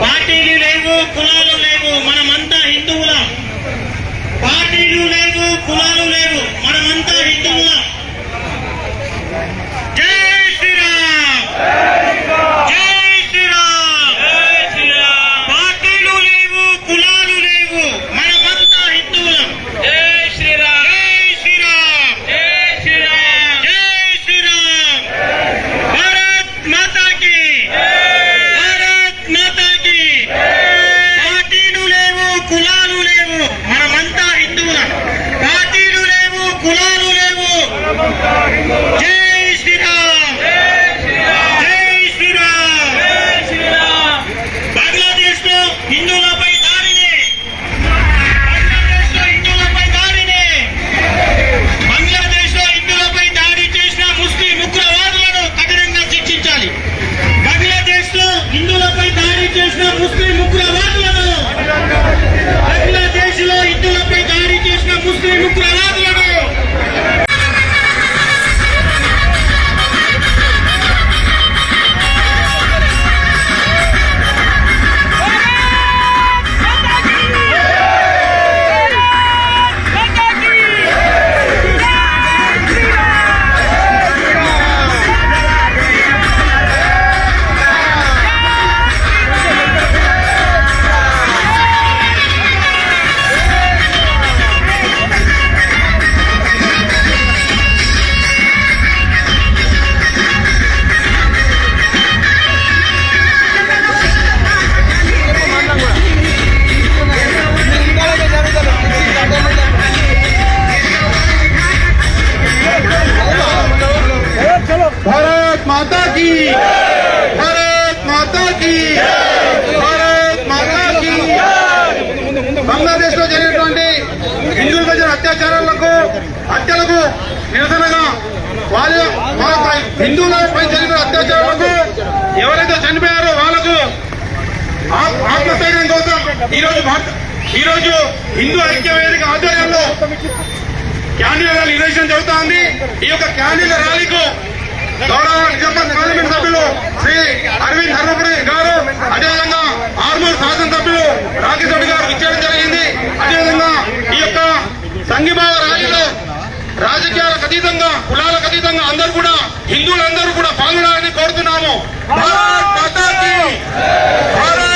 పార్టీలు లేవు కులాలు లేవు మనమంతా హిందువుల. పార్టీలు లేవు కులాలు లేవు మనమంతా హిందువుల. జై శ్రీరామ్! హిందువులపై జరిగిన అత్యాచారాలకు ఎవరైతే చనిపోయారో వాళ్ళకు ఆత్మస్థైర్యం కోసం ఈరోజు ఈరోజు హిందూ ఐక్య వేదిక ఆధ్వర్యంలో క్యాండిల్ ర్యాలీ నిర్వహించడం జరుగుతా ఉంది. ఈ యొక్క క్యాండిల్ ర్యాలీకు గౌరవ నిజామాబాద్ పార్లమెంట్ సభ్యులు శ్రీ అరవింద్ హర్మపురి గారు అదేవిధంగా ఆర్మూర్ శాసనసభ్యులు రాకేష్ రెడ్డి గారు ఇచ్చేయడం జరిగింది. అదేవిధంగా ఈ యొక్క సంఘీభావ ర్యాలీలో రాజకీయాలకు అతీతంగా కులాలకు అతీతంగా అందరూ కూడా హిందువులందరూ కూడా పాల్గొనాలని కోరుతున్నాము భారత్ మాతా కీ! భారత్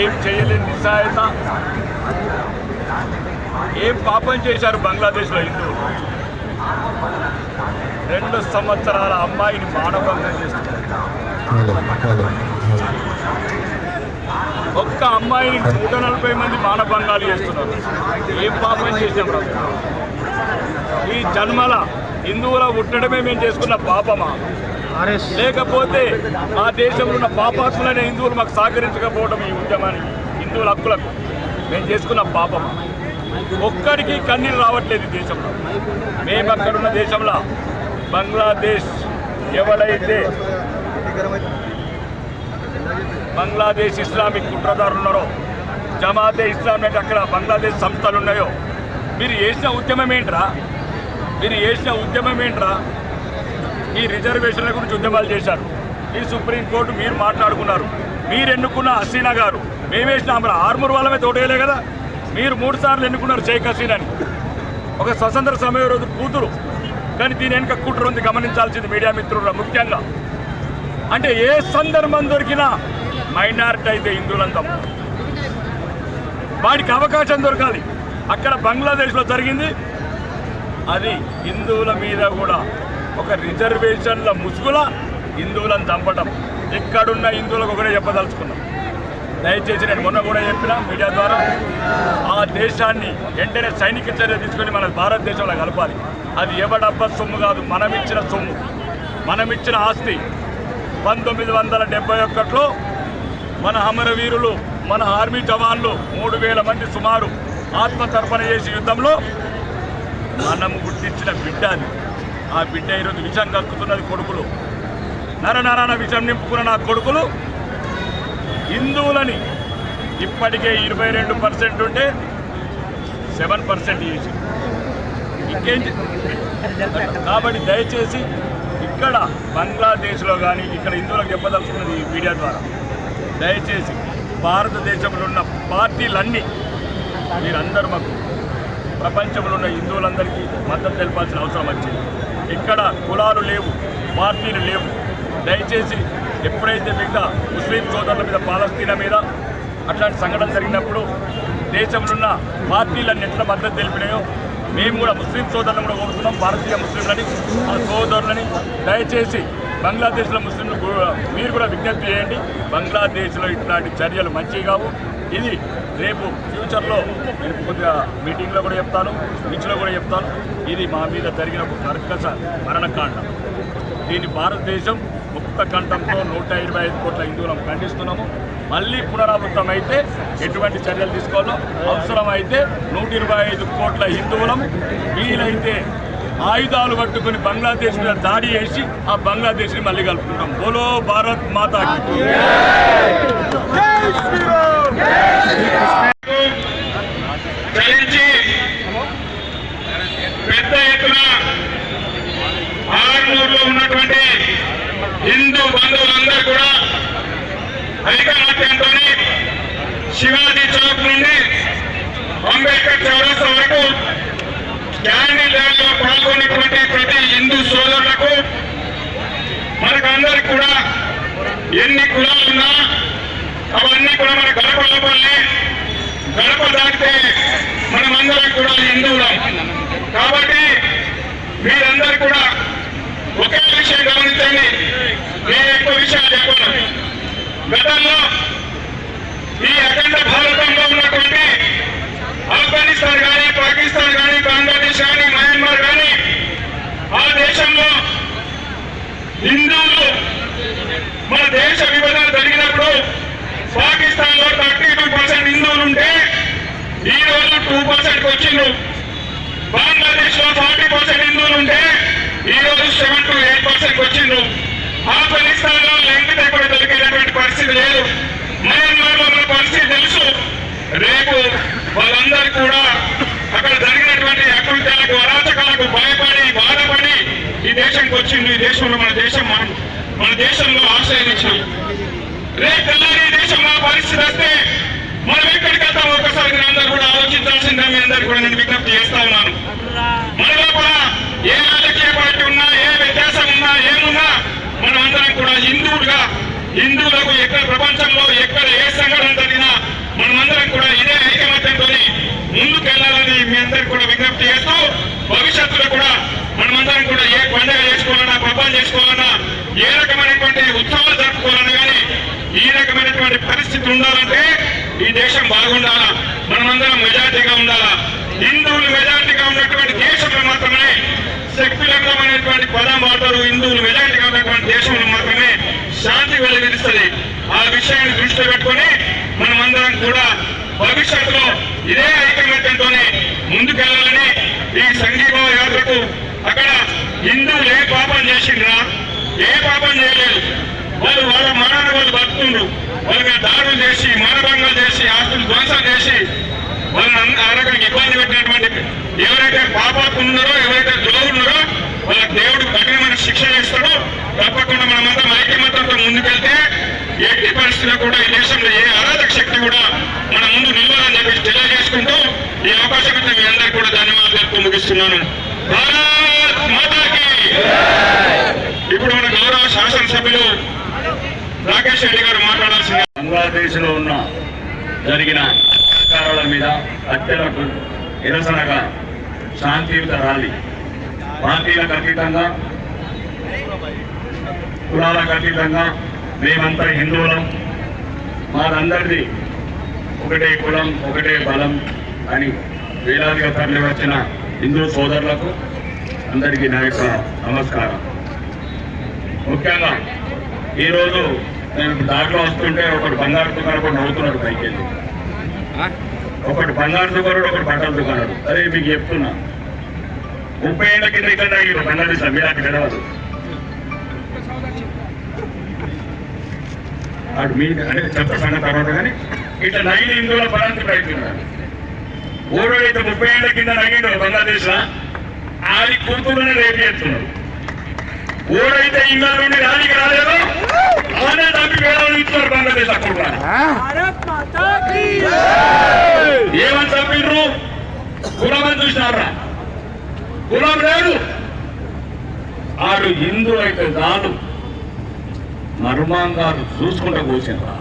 ఏం చేయలేని నిస్సాయత ఏం పాపం చేశారు బంగ్లాదేశ్లో హిందువులు? రెండు సంవత్సరాల అమ్మాయిని మానభంగం చేస్తున్నారు. ఒక్క అమ్మాయిని నూట నలభై మంది మానభంగాలు చేస్తున్నారు. ఏం పాపం చేశాం ఈ జన్మల హిందువుల పుట్టడమే మేము చేసుకున్న పాపమా? లేకపోతే మా దేశంలో ఉన్న పాపాత్ములైన హిందువులు మాకు సహకరించకపోవడం ఈ ఉద్యమానికి. హిందువుల హక్కులకు. మేము చేసుకున్న పాపం. ఒక్కడికి కన్నీరు రావట్లేదు ఈ దేశంలో. మేము అక్కడున్న దేశంలో బంగ్లాదేశ్ ఎవడైతే బంగ్లాదేశ్ ఇస్లామిక్ కుట్రదారులు ఉన్నారో జమాతే ఇస్లాం అంటే అక్కడ బంగ్లాదేశ్ సంస్థలు ఉన్నాయో మీరు చేసిన ఉద్యమం ఏంట్రా? మీరు చేసిన ఉద్యమం ఏంట్రా? ఈ రిజర్వేషన్ల గురించి ఉద్యమాలు చేశారు. ఈ సుప్రీంకోర్టు మీరు మాట్లాడుకున్నారు. మీరు ఎన్నుకున్న హసీనా గారు మేమేసిన వేసిన ఆర్మూర్ వాళ్ళమే తోటేయలే కదా? మీరు మూడు సార్లు ఎన్నుకున్నారు షేక్ హసీనాని ఒక స్వతంత్ర సమయ రోజు కూతురు. కానీ దీని వెనుక కుట్ర ఉంది గమనించాల్సింది మీడియా మిత్రులు ముఖ్యంగా. అంటే ఏ సందర్భం దొరికినా మైనారిటీ అయితే హిందువులంతా వాడికి అవకాశం దొరకాలి. అక్కడ బంగ్లాదేశ్లో జరిగింది. అది హిందువుల మీద కూడా ఒక రిజర్వేషన్ల ముసుగుల హిందువులను చంపటం. ఇక్కడున్న హిందువులకు ఒకటే చెప్పదలుచుకున్నాం. దయచేసి నేను మొన్న కూడా చెప్పిన మీడియా ద్వారా ఆ దేశాన్ని వెంటనే సైనిక చర్య తీసుకొని మన భారతదేశంలో కలపాలి. అది ఎవడబ్బ సొమ్ము కాదు మనమిచ్చిన సొమ్ము. మనమిచ్చిన ఆస్తి. పంతొమ్మిది వందల డెబ్బై ఒకటిలో మన అమరవీరులు మన ఆర్మీ జవాన్లు మూడు వేల మంది సుమారు ఆత్మతర్పణ చేసే యుద్ధంలో మనము గుర్తించిన బిడ్డ అది. ఆ బిడ్డ ఈరోజు విషం కక్కుతున్నది కొడుకులు. నరనారాయణ విషం నింపుకున్న నా కొడుకులు. హిందువులని ఇప్పటికే ఇరవై రెండు పర్సెంట్ ఉంటే సెవెన్ పర్సెంట్ చేసి. ఇంకేం కాబట్టి దయచేసి ఇక్కడ బంగ్లాదేశ్లో కానీ ఇక్కడ హిందువులకు చెప్పదలుచుకున్నది ఈ మీడియా ద్వారా. దయచేసి భారతదేశంలో ఉన్న పార్టీలన్నీ మీరందరూ మాకు ప్రపంచంలో ఉన్న హిందువులందరికీ మద్దతు తెలపాల్సిన అవసరం వచ్చింది. ఇక్కడ కులాలు లేవు పార్టీలు లేవు. దయచేసి ఎప్పుడైతే మిగతా ముస్లిం సోదరుల మీద పాలస్తీనా మీద అట్లాంటి సంఘటన జరిగినప్పుడు దేశంలో ఉన్న పార్టీలన్నీ ఎట్లా మద్దతు తెలిపినాయో మేము కూడా ముస్లిం సోదరులను కూడా కోరుతున్నాం భారతీయ ముస్లింలని మన సోదరులని. దయచేసి బంగ్లాదేశ్లో ముస్లింలు మీరు కూడా విజ్ఞప్తి చేయండి బంగ్లాదేశ్లో ఇట్లాంటి చర్యలు మంచివి కావు. ఇది రేపు ఫ్యూచర్లో నేను కొద్దిగా మీటింగ్లో కూడా చెప్తాను స్పీచ్లో కూడా చెప్తాను. ఇది మా మీద జరిగిన ఒక కర్కశ మరణకాండం. దీన్ని భారతదేశం ముక్త కంఠంతో నూట ఇరవై ఐదు కోట్ల హిందువులను ఖండిస్తున్నాము. మళ్ళీ పునరావృతం అయితే ఎటువంటి చర్యలు తీసుకోవాలో అవసరమైతే నూట ఇరవై ఐదు కోట్ల హిందువులం వీలైతే ఆయుధాలు పట్టుకుని బంగ్లాదేశ్ మీద దాడి చేసి ఆ బంగ్లాదేశ్ని మళ్ళీ కలుపుకుంటాం. బోలో భారత్ మాతాకి. చలించి పెద్ద ఎత్తున ఆరుమూరులో ఉన్నటువంటి హిందూ బంధువులందరూ కూడా ఐకమత్యంతో శివాజీ చౌక్ నుండి అంబేద్కర్ చౌరస్ వరకు క్యాండిల్ ర్యాలీలో పాల్గొన్నటువంటి ప్రతి హిందూ సోదరులకు మనకందరికి కూడా ఎన్ని కులాలున్నా అవన్నీ కూడా మన గడప లోపలనే. గడప దాటితే మనమందరం కూడా హిందువులం కాబట్టి మీరందరూ కూడా ఒకే విషయం గమనించండి. నేను ఎక్కువ విషయాలు చెప్పను. గతంలో ఈ అఖండ భారతంలో ఉన్నటువంటి ఆఫ్ఘనిస్తాన్ కానీ పాకిస్తాన్ కానీ బంగ్లాదేశ్ కానీ మయన్మార్ కానీ ఆ దేశంలో హిందువులు మన దేశ విభజన జరిగినప్పుడు పాకిస్తాన్లో థర్టీ టూ పర్సెంట్ హిందువులు ఉంటే ఈ రోజు టూ పర్సెంట్ వచ్చిండు బంగ్లాదేశ్లో ఫార్టీ పర్సెంట్ హిందువులు ఉంటే ఈ రోజు సెవెన్ టు ఎయిట్ పర్సెంట్ వచ్చిండు ఆఫ్ఘనిస్తాన్లో లెంగితే కూడా దొరికేటటువంటి పరిస్థితి లేదు. మయన్మార్లో మన పరిస్థితి తెలుసు. రేపు వాళ్ళందరూ కూడా అక్కడ జరిగినటువంటి అకృత్యాలకు అరాచకాలకు భయపడి బాధపడి ఈ దేశంకి వచ్చిండు ఈ దేశంలో మన దేశం మన- మన దేశంలో ఆశ్రయించాం రేపు తెల్లారి ఈ దేశంలో పరిస్థితి వస్తే మనం ఎక్కడికి వెళ్తాం ఒకసారి మీరు అందరూ కూడా ఆలోచించాల్సిందే మీ అందరు కూడా నేను విజ్ఞప్తి చేస్తా ఉన్నాను. మన లోపల ఏ రాజకీయ పార్టీ ఉన్నా ఏ వ్యత్యాసం ఉన్నా ఏమున్నా మనం అందరం కూడా హిందువులుగా హిందువులకు ఎక్కడ ప్రపంచంలో ఎక్కడ ఏ సంఘటన జరిగినా మనమందరం కూడా ఇదే ఐకమత్యంతో ముందుకెళ్ళాలని మీ అందరికి కూడా విజ్ఞప్తి చేస్తూ భవిష్యత్తులో కూడా మనమందరం కూడా ఏ పండుగ చేసుకోవాలన్నా పబ్బాలు చేసుకోవాలన్నా ఏ రకమైనటువంటి ఉత్సవాలు జరుపుకోవాలన్నా కానీ ఈ రకమైనటువంటి పరిస్థితి ఉండాలంటే ఈ దేశం బాగుండాలా? మనమందరం మెజార్టీగా ఉండాలా? హిందువులు మెజార్టీగా ఉన్నటువంటి దేశంలో మాత్రమే సెక్యులర్లమైనటువంటి పదం వాడతారు హిందువులు మెజార్టీగా ఉన్నటువంటి దేశంలో మాత్రమే శాంతి వెలువరిస్తుంది ఆ విషయాన్ని దృష్టిలో పెట్టుకొని మనమందరం కూడా భవిష్యత్తులో ఇదే ఐకమత్యంతోనే ముందుకెళ్ళాలని ఈ సంఘీభావ యాత్రకు అక్కడ హిందువులు ఏ పాపం చేసిండ్రా? ఏ పాపం చేయలేదు. వాళ్ళు వాళ్ళ వాళ్ళు బతుకుండ్రు వాళ్ళ మీద దాడులు చేసి మానభంగాలు చేసి ఆస్తులు ధ్వంసం చేసి వాళ్ళని అన్ని- ఆ రకంగా ఇబ్బంది పెట్టినటువంటి ఎవరైతే పాపాకున్నారో ఉన్నారో ఎవరైతే ద్రోహులు వాళ్ళ వాళ్ళకి దేవుడు కఠినమైన శిక్ష చేస్తాడో తప్పకుండా మనమందరం ఐక్యమతంతో ముందుకెళ్తే ఎట్టి పరిస్థితిలో కూడా ఈ దేశంలో ఏ అరాధక శక్తి కూడా మన ముందు నిలవాలని చెప్పేసి తెలియజేసుకుంటూ ఈ అవకాశం ఇచ్చిన మీ అందరికీ కూడా ధన్యవాదాలు చెప్తూ ముగిస్తున్నాను భారత్ మాతాకి! ఇప్పుడు మన గౌరవ శాసనసభ్యులు రాకేష్ రెడ్డి గారు మాట్లాడాల్సింది. బంగ్లాదేశ్లో ఉన్న జరిగిన అత్యాచారాల మీద హత్యలకు నిరసనగా శాంతియుత ర్యాలీ. పార్టీలకు అతీతంగా కులాలకు అతీతంగా మేమంతా హిందువులం. మాదందరిది ఒకటే కులం ఒకటే బలం అని వేలాదిగా తరలి వచ్చిన హిందూ సోదరులకు అందరికీ నా యొక్క నమస్కారం. ముఖ్యంగా ఈరోజు నేను దాంట్లో వస్తుంటే ఒకడు బంగారు దుకాణం కూడా నవ్వుతున్నాడు పైకి వెళ్ళి ఒకటి బంగారు దుకాణుడు ఒకటి బట్టల దుకాణుడు అదే మీకు చెప్తున్నా. ముప్పై ఏళ్ళ కింద ఇక్కడ బంగ్లాదేశ్ మీలాంటి తెలవదు. వాడు మీ అంటే చెత్త సంగతి తర్వాత కానీ ఇట్లా నగిన హిందువుల పరాంతి ప్రయత్నిస్తున్నారు ఓడైతే ముప్పై ఏళ్ళ కింద నగిండు బంగ్లాదేశ్ ఆడి కూతురుని రేపు చేస్తున్నారు. ఓడైతే ఇళ్ళ నుండి రానికి రాలేదు. ఏమని చంపిండ్రు గులామని చూసినారా? గులాం లేడు. ఆడు హిందూ అయితే దాడు మర్మాంగాలు చూసుకుంటా కూర్చుంటా.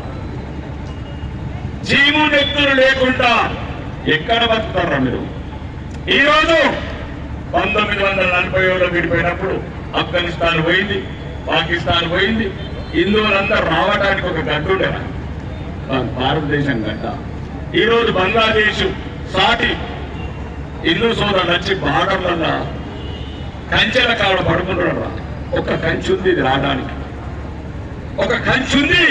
జీవు నెత్తులు లేకుండా ఎక్కడ బతుకుతారా మీరు? ఈరోజు పంతొమ్మిది వందల నలభై ఏడులో విడిపోయినప్పుడు ఆఫ్ఘనిస్తాన్ పోయింది పాకిస్తాన్ పోయింది హిందువులంతా రావడానికి ఒక గడ్డ భారతదేశం గడ్డ ఈరోజు బంగ్లాదేశ్ సాటి హిందూ సోదరులు వచ్చి బార్డర్లలో కంచెల కాడ పడుకుంటున్నారు ఒక కంచి ఉంది ఇది రావడానికి. ఒక కంచి ఉంది.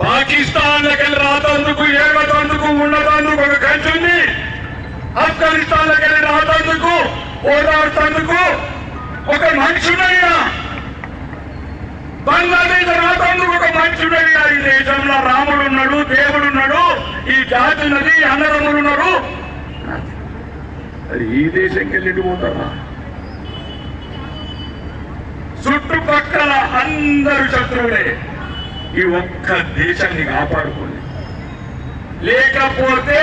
పాకిస్తాన్ దగ్గర రాతందుకు ఏడతందుకు ఉండతందుకు ఒక కంచి ఉంది. ఆఫ్ఘనిస్తాన్ దగ్గర రాతందుకు ఓదాడుతందుకు ఒక మనిషి ఉన్నాయా బంగ్లాదేశ్ రాతందుకు ఒక మనిషి ఉన్నాయా ఈ దేశంలో రాముడు ఉన్నాడు దేవుడు ఉన్నాడు ఈ జాతి ఉన్నది అన్నదమ్ములు ఉన్నారు. అది ఈ దేశంకి వెళ్ళి పోతారా చుట్టుపక్కల అందరు శత్రువులే. ఈ ఒక్క దేశాన్ని కాపాడుకోండి. లేకపోతే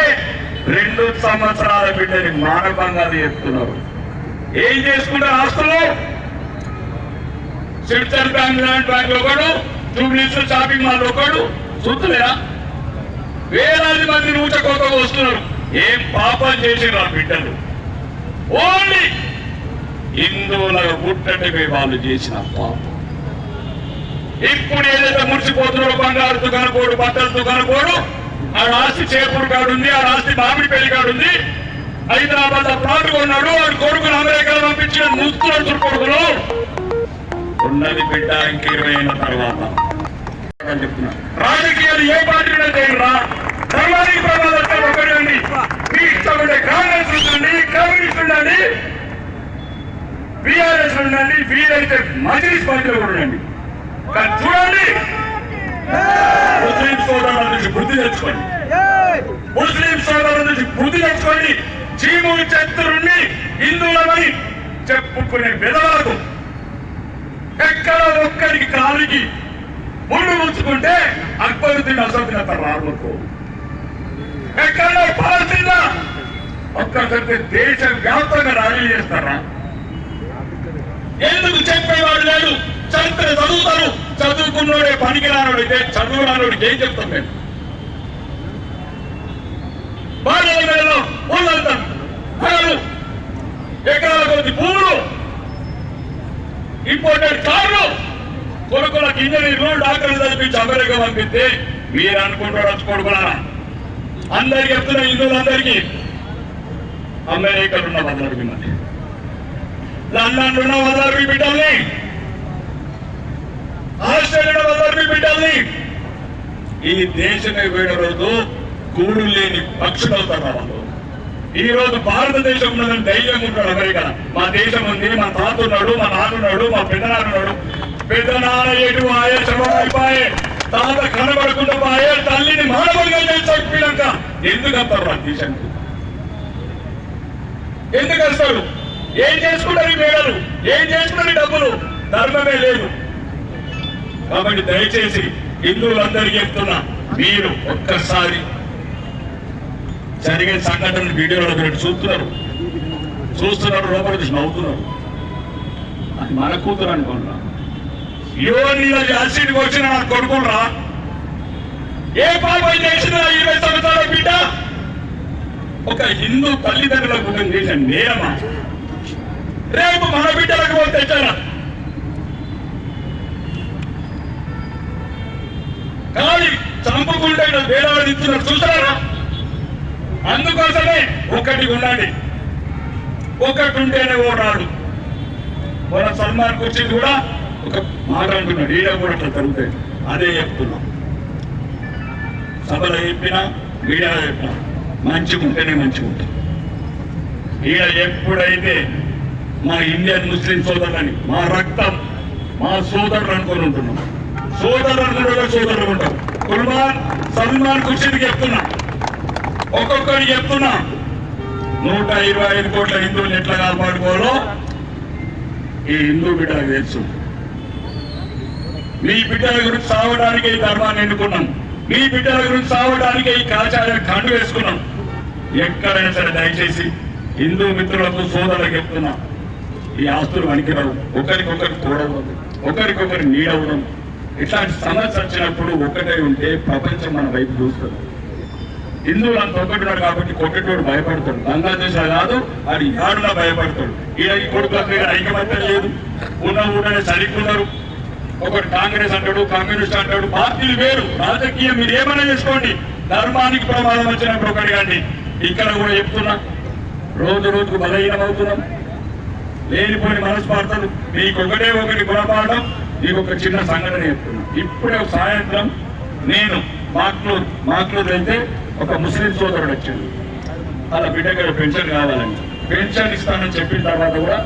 రెండు సంవత్సరాల బిడ్డని మానభంగా చేస్తున్నారు. ఏం చేసుకుంటారు ఆస్తులు సెంట్రల్ బ్యాంక్ ల్యాండ్ బ్యాంక్ ఒకడు జూబ్లీస్ షాపింగ్ మాల్ ఒకడు. చూస్తలేరా? వేలాది మంది నూచకోతకు వస్తున్నారు. ఏం పాపం చేసిర్రు ఆ బిడ్డలు? ఓన్లీ హిందువుల గుట్టటిపై వాళ్ళు చేసిన పాపం. ఇప్పుడు ఏదైతే మురిసిపోతున్నారో బంగారు దుకాణపోడు బట్టల దుకాణపోడు ఆ ఆస్తి చేపూరు కాడు ఉంది ఆ ఆస్తి మామిడి పెళ్ళి కాడు ఉంది. హైదరాబాద్ ప్లాట్ కొన్నాడు వాడు కొడుకును అమెరికాలో పంపించిన ముస్తులు కొడుకులు ఉన్నది బిడ్డ ఇంక అయిన తర్వాత అని రాజకీయాలు ఏ పార్టీ చేయరా? ధర్మానికి ప్రమాదం ఒకటండి మీ ఇష్టం ఉండే కాంగ్రెస్ ఉండండి కమ్యూనిస్ట్ ఉండండి బీఆర్ఎస్ ఉండండి వీలైతే మజ్లిస్ పార్టీలో ఉండండి. కానీ చూడండి. ముస్లిం సోదరుల నుంచి బుద్ధి తెచ్చుకోండి. ముస్లిం సోదరుల నుంచి బుద్ధి తెచ్చుకోండి. చీము చతురుణ్ణి హిందువులమని చెప్పుకునే విధవాలకు ఎక్కడ ఒక్కడికి కాలికి ముళ్ళు ఉంచుకుంటే అక్బరుద్దీన్ అసదుద్దీన్ రాముకు ఎక్కడ పాల్సిందా ఒక్కసారి దేశ వ్యాప్తంగా ర్యాలీ చేస్తారా? ఎందుకు చెప్పేవాడు లేడు? చరిత్ర చదువుతారు. చదువుకున్నోడే పనికి రానోడితే చదువు రానోడికి ఏం చెప్తాం మేము? బాడల మేడలో ఊళ్ళంతా కొద్ది భూములు ఇంజనీర్లు డాక్టర్లు చదివించి అమెరికా పంపిస్తే మీరు అనుకుంటారు వచ్చి అందరికి చెప్తున్న హిందువులందరికీ. అమెరికాలో ఉన్న వదలరు మిమ్మల్ని లండన్ ఉన్న వందలకి బిడ్డల్ని. ఆస్ట్రేలియా వందలకి బిడ్డల్ని. ఈ దేశమే పోయిన రోజు గూడు లేని పక్షులు అవుతారు వాళ్ళు. ఈ రోజు భారతదేశం ఉన్నదని ధైర్యం ఉంటాడు అమెరికా. మా దేశం ఉంది మా తాత ఉన్నాడు మా నాన్నున్నాడు మా పెద్దనాన్న ఉన్నాడు. పెద్దనాన్న ఎటు ఆయే శవం తాత కనబడకుండా పోయే తల్లిని మానవులుగా చేసి చెప్పినాక ఎందుకు అంటారు మా దేశానికి? ఎందుకు వస్తారు ఏం చేసుకుంటారు ఈ మేడలు? ఏం చేసుకుంటారు డబ్బులు? ధర్మమే లేదు. కాబట్టి దయచేసి హిందువులందరికీ చెప్తున్నా మీరు ఒక్కసారి జరిగే సంఘటనలు వీడియోలో మీరు చూస్తున్నారు. చూస్తున్నారు లోపల చూసి నవ్వుతున్నారు. అది మన కూతురు అనుకోండి యువని యాసిడ్ వచ్చిన నా కొడుకులరా ఏ పాపం చేసిన ఇరవై సంవత్సరాల బిడ్డ? ఒక హిందూ తల్లిదండ్రుల కుటుంబం చేసిన నేరమా? రేపు మన బిడ్డలకు పోతే తెచ్చారా? కానీ చంపుకుంటే వేలాడు ఇస్తున్నారు చూసారా? అందుకోసమే ఒకటి ఉండండి. ఒకటి ఉంటేనే ఓడాడు మన సల్మాన్ కుర్చీ కూడా ఒక మాట అంటున్నాడు. ఈడ కూడా అట్లా జరుగుతాయి అదే చెప్తున్నాం. సభలో చెప్పినా మీడియాలో చెప్పినా మంచిగా ఉంటేనే మంచిగా ఉంటాం. ఈడ ఎప్పుడైతే మా ఇండియన్ ముస్లిం సోదరులని మా రక్తం మా సోదరులు అనుకొని ఉంటున్నాం. సోదరులు అనుకుంటే సోదరులు ఉంటాం. కుల్మాన్ సల్మాన్ ఖుషికి చెప్తున్నాం. ఒక్కొక్కరు చెప్తున్నా. నూట ఇరవై ఐదు కోట్ల హిందువులు ఎట్లా కాపాడుకోవాలో ఈ హిందూ బిడ్డకు తెలుసు. మీ బిడ్డల గురించి సావడానికి ఈ ధర్మాన్ని ఎన్నుకున్నాం. మీ బిడ్డల గురించి సావడానికి ఈ కాచార్య కండు వేసుకున్నాం. ఎక్కడైనా సరే దయచేసి హిందూ మిత్రులకు సోదరులకు చెప్తున్నా. ఈ ఆస్తులు పనికిరావు. ఒకరికొకరు తోడవడం ఒకరికొకరు నీడవడం ఇట్లాంటి సమస్య వచ్చినప్పుడు ఒకటే ఉంటే ప్రపంచం మన వైపు చూస్తుంది. హిందువులు అంత ఒక్కటినాడు కాబట్టి కొట్టేటోడు భయపడతాడు. బంగ్లాదేశ్ కాదు అది యాడులా భయపడతాడు. ఈడ ఈ కొడుకు ఈడ ఐకమత్యం లేదు. ఉన్న ఊడనే సరిక్కున్నారు ఒకటి కాంగ్రెస్ అంటాడు కమ్యూనిస్ట్ అంటాడు పార్టీలు వేరు. రాజకీయం మీరు ఏమైనా చేసుకోండి. ధర్మానికి ప్రమాదం వచ్చినప్పుడు ఒకటి కానీ ఇక్కడ కూడా చెప్తున్నా. రోజు రోజుకు బలహీనం అవుతున్నాం. లేనిపోయిన మనస్పార్థలు. మీకు ఒకటే ఒకటి గుణపాఠం మీకు ఒక చిన్న సంఘటన చెప్తున్నా. ఇప్పుడే సాయంత్రం నేను మాక్లూర్ మాక్లూర్ వెళ్తే ఒక ముస్లిం సోదరుడు వచ్చాడు. అలా బిడ్డకి పెన్షన్ కావాలని పెన్షన్ ఇస్తానని చెప్పిన తర్వాత కూడా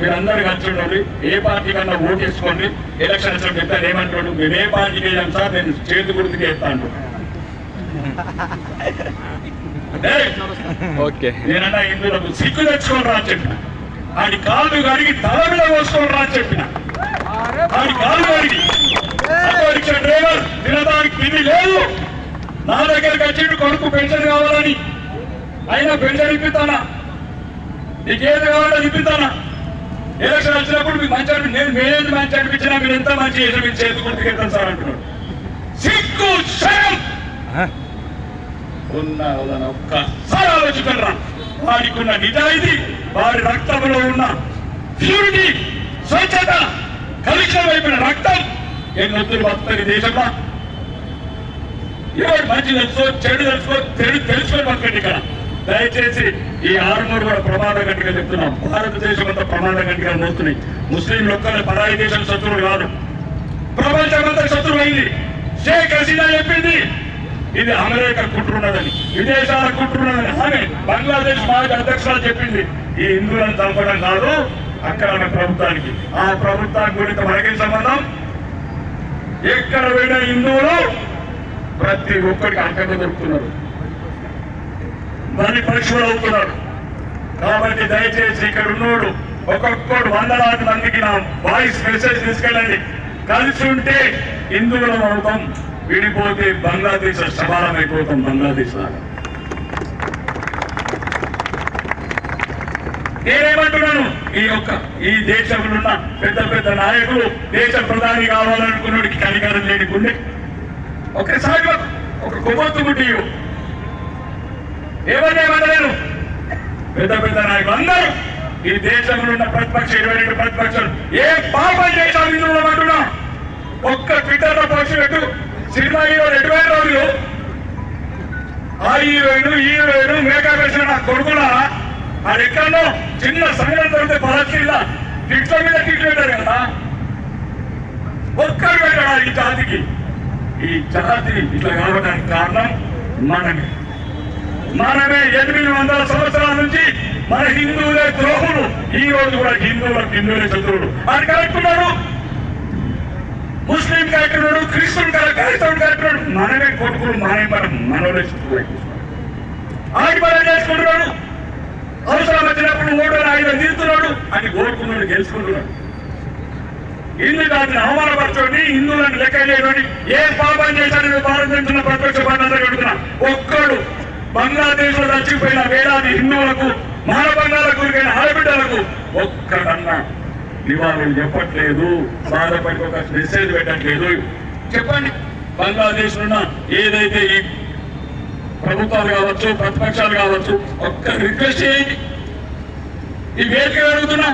మీరందరూ కలిసి ఉండండి ఏ పార్టీ కన్నా ఓటు వేసుకోండి ఎలక్షన్ వచ్చిన పెద్ద ఏమంటాడు మేము ఏ పార్టీకి వెళ్ళాం సార్? నేను చేతి గుర్తుకి వేస్తాను ఓకే. నేనన్నా హిందువులకు సిగ్గు తెచ్చుకోని రా చెప్పిన. ఆడి కాళ్ళు కడిగి తల మీద పోసుకోని రా చెప్పిన. ఆడి కాళ్ళు కడిగి. డ్రైవర్ తినడానికి తిండి లేదు. నా దగ్గరికి వచ్చిండు కొడుకు పెన్షన్ కావాలని. అయినా పెన్షన్ ఇప్పిస్తానా? నీకేది కావాలో ఇప్పిస్తానా? ఎలక్షన్ వచ్చినప్పుడు మీకు మంచి అనిపి నేను మేది మంచి అనిపించినా మీరు ఎంత మంచి చేసిన మీరు చేతి గుర్తుకెళ్తాను సార్ అంటున్నాడు. సిగ్గు శరం! ఉన్న ఒక్కసారి ఆలోచించరా వాడికి ఉన్న నిజాయితీ వాడి రక్తంలో ఉన్న ప్యూరిటీ స్వచ్ఛత కలుషితం అయిపోయిన రక్తం ఎన్నొత్తులు వస్తుంది దేశంలో ఎవరు మంచి తెలుసుకో చెడు తెలుసుకో చెడు తెలుసుకొని బతకండి ఇక్కడ. దయచేసి ఈ ఆరుమూరు కూడా ప్రమాద గట్టిగా చెప్తున్నాం. భారతదేశం అంతా ప్రమాద గట్టిగా మోస్తున్నాయి. ముస్లింలు ఒక్కరి పరాయి దేశం శత్రువులు కాదు. ప్రపంచమంతా శత్రువు అయింది షేక్ హసీనా చెప్పింది. ఇది అమెరికా కుట్రున్నదని విదేశాల కుట్రున్నదని ఆమె బంగ్లాదేశ్ మాజీ అధ్యక్షురాలు చెప్పింది. ఈ హిందువులను చంపడం కాదు అక్కడ ఆమె ప్రభుత్వానికి. ఆ ప్రభుత్వానికి గురించి మనకి సంబంధం? ఎక్కడ పోయిన హిందువులు ప్రతి ఒక్కరికి అంకంగా దొరుకుతున్నారు. బలి పరీక్షలు అవుతున్నారు. కాబట్టి దయచేసి ఇక్కడ ఉన్నోడు ఒక్కొక్కడు వందలాది మందికి నా వాయిస్ మెసేజ్ తీసుకెళ్ళండి. కలిసి ఉంటే హిందువులం అవుతాం విడిపోతే బంగ్లాదేశ్ సమానం అయిపోతాం బంగ్లాదేశ్ లాగా. నేనేమంటున్నాను? ఈ యొక్క ఈ దేశంలో ఉన్న పెద్ద పెద్ద నాయకులు దేశ ప్రధాని కావాలనుకున్నోడికి కనికరం లేని గుండె. ఒకసారి ఒక కొవ్వొత్తు ముట్టి ఏమన్నా పెద్ద పెద్ద నాయకులు అందరూ ఈ దేశంలో ఉన్న ప్రతిపక్ష ఇరవై రెండు ప్రతిపక్షాలు. ఏ పాపం చేశారు ఇందులో అంటున్నా? ఒక్క ట్విట్టర్లో పక్షి పెట్టు. సినిమా హీరో ఎటువంటి రోజులు. ఆ హీరోయిన్ హీరోయిన్ మేకప్ వేసిన నా కొడుకుల? అది ఎక్కడో చిన్న సంఘటన దొరికితే పలస్తీన్లా ట్విట్ల మీద ట్విట్లు పెట్టారు కదా. ఒక్కరు పెట్టాడు ఈ జాతికి. ఈ జాతి ఇట్లా కావడానికి కారణం మనమే. మనమే ఎనిమిది వందల సంవత్సరాల నుంచి మన హిందువులే ద్రోహులు. ఈ రోజు కూడా హిందువులకు హిందువులే శత్రువులు. అని కరెక్టున్నాడు ముస్లిం కలుపుతున్నాడు క్రిస్టియన్ క్రైస్తవుడు కలుపుతున్నాడు మనమే కొడుకులు మనమే మనం మనలో శత్రువులే ఆడి చేసుకుంటున్నాడు. అవసరం వచ్చినప్పుడు ఓటు ఆయన తీరుతున్నాడు అని కోరుకున్నాడు గెలుచుకుంటున్నాడు. హిందూ జాతిని అవమానపరచండి హిందువులను లెక్క చేయడం ఏ పాపం చేశారని భారతదేశంలో ప్రత్యక్ష పార్టీ అడుగుతున్నా ఒక్కడు. బంగ్లాదేశ్లో చచ్చిపోయిన వేలాది హిందువులకు మానబంధాలకు గురికైన ఆడబిడ్డలకు ఒక్కడన్నా నివాళులు చెప్పట్లేదు. బాధపడి ఒక మెసేజ్ పెట్టట్లేదు. చెప్పండి. బంగ్లాదేశ్ ఉన్న ఏదైతే ఈ ప్రభుత్వాలు కావచ్చు ప్రతిపక్షాలు కావచ్చు ఒక్క రిక్వెస్ట్ చేయండి. ఈ వేదిక అడుగుతున్నా.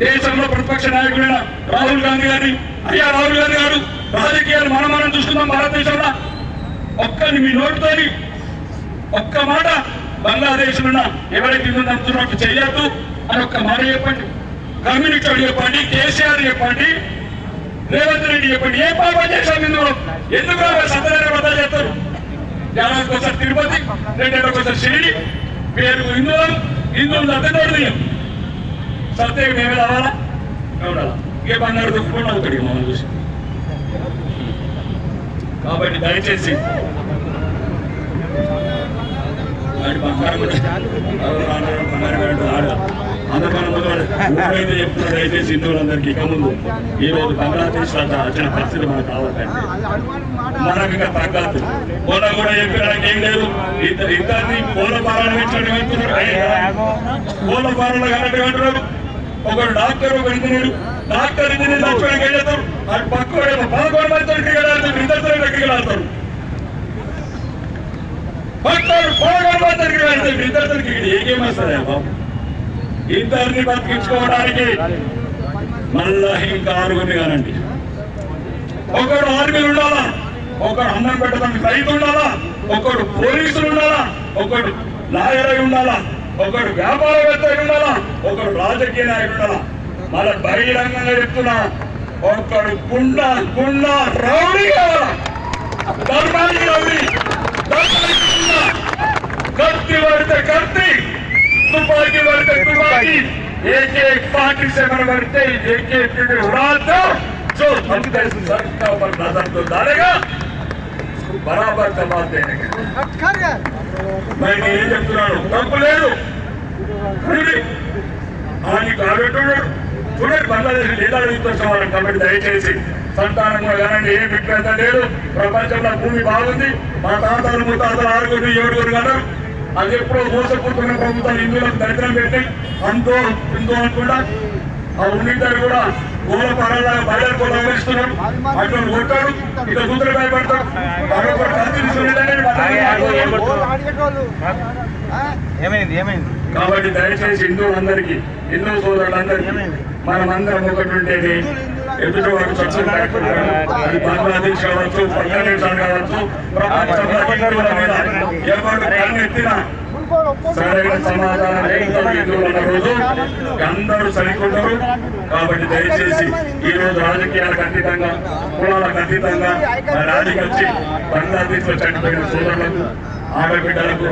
దేశంలో ప్రతిపక్ష నాయకుడైన రాహుల్ గాంధీ గారిని. అయ్యా రాహుల్ గాంధీ గారు రాజకీయాలు మనం మనం చూసుకుందాం భారతదేశంలో. ఒక్కని మీ నోటితోని ఒక్క మాట బంగ్లాదేశ్ ఉన్న ఎవరైతే ఇల్లు చేయొద్దు. అని ఒక్క మాట చెప్పండి. కమ్యూనిస్ట్ చెప్పండి కేసీఆర్ చెప్పండి రేవంత్ రెడ్డి చెప్పండి. ఏ పాపం చేశారు ఇందులో ఎందుకు సత్యనారాయణ వ్రతాలు చేస్తారు. ఏడాదికి ఒకసారి తిరుపతి రెండేళ్ళకి ఒకసారి షిరిడి పేరు హిందువులు హిందువులు అద్దెతోడు సత్య మేమే రావాలా ఎవడాలా ఏ బంగారు దుఃఖకుండా అవుతాడు మమ్మల్ని చూసి. కాబట్టి దయచేసి అందుకని ముందు దయచేసి హిందువులందరికీ ఇక ముందు ఈ రోజు బంగ్లాదేశ్ వచ్చిన పరిస్థితి మనకు కావాలండి మనకు ఇంకా తగ్గదు. మొన్న కూడా చెప్పడానికి ఏం లేదు. ఇద్దరిని పూల పాలన పెంచడం వెళ్తున్నారు పూల పాలన కన్నట్టు అంటున్నారు ఒకడు డాక్టర్ ఒక ఇంజనీర్. డాక్టర్ ఇంజనీర్ లక్ష్మణికి వెళ్ళేస్తారు అటు పక్క పదకొండు మంది క్రికెట్ ఆడతారు ఇద్దరు క్రికెట్ ఆడతారు. పక్కడు పదకొండు మంది క్రికెట్ ఆడతారు ఇద్దరు క్రికెట్ ఏ గేమ్ వస్తుంది బాబు. ఇద్దరిని బతికించుకోవడానికి మళ్ళా ఇంకా ఆరుగురిని కానండి. ఒకడు ఆర్మీలు ఉండాలా? ఒకడు అన్నం పెట్టడానికి రైతు ఉండాలా? ఒకడు పోలీసులు ఉండాలా? ఒకడు లాయర్ అయి ఉండాలా? ఒకడు వ్యాపారవేత్త అయి ఉండాలా ఒకడు రాజకీయ నాయకుడు ఉండాలా మళ్ళీ బహిరంగంగా చెప్తున్నా ఒకడు గుండా గుండా రౌడీ కావాలా ధర్మానికి రౌడీ ధర్మానికి గుండా కత్తి పడితే కత్తి తుపాకీ పడితే తుపాకీ ఏకే పార్టీ సెవెన్ పడితే ఏకే ఉడాతో जो हम कैसे सबका पर नजर तो डालेगा उसको बराबर जवाब देने का मैं ఏం చెప్తున్నాను? తప్పు లేదు. ఆయన కాబెట్టున్నాడు చూడండి బంగ్లాదేశ్ లేదా తీసుకొచ్చేవాళ్ళం కాబట్టి దయచేసి సంతానంగా కూడా కానండి ఏం విక్రేత లేదు. ప్రపంచంలో భూమి బాగుంది. మా తాతలు ముత్తాతలు ఆరుగురు ఏడుగురు కదా. అది ఎప్పుడో మోసపోతున్న ప్రభుత్వాలు హిందువులకు దరిద్రం పెట్టి అంతో హిందూ అనుకుండా ఆ ఉన్నిద్దరు కూడా కొట్టాడు ఇక కూతురు భయపడతాడు కాబట్టి దయచేసి హిందువులందరికీ హిందూ సోదరులందరికీ మనమందరం ఒకటి ఉండేది ఎదుటి వారు చర్చలు అది బంగ్లాదేశ్ కావచ్చు ఆఫ్ఘనిస్తాన్ కావచ్చు ప్రపంచంలో కన్నెత్తినా సరైన సమాధానం రోజు అందరూ సరికొంటారు కాబట్టి దయచేసి ఈ రోజు రాజకీయాలకు అతీతంగా కులాలకు అతీతంగా మన రాజకీయ వచ్చి బంగ్లాదేశ్లో చనిపోయిన సోదరులకు ఆడబిడ్డలకు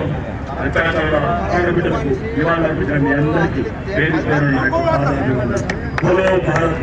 ఆడబిడ్డలకు ఇవాళ అర్పించిన మీ అందరికీ పేరు పేరు నాకు భారత్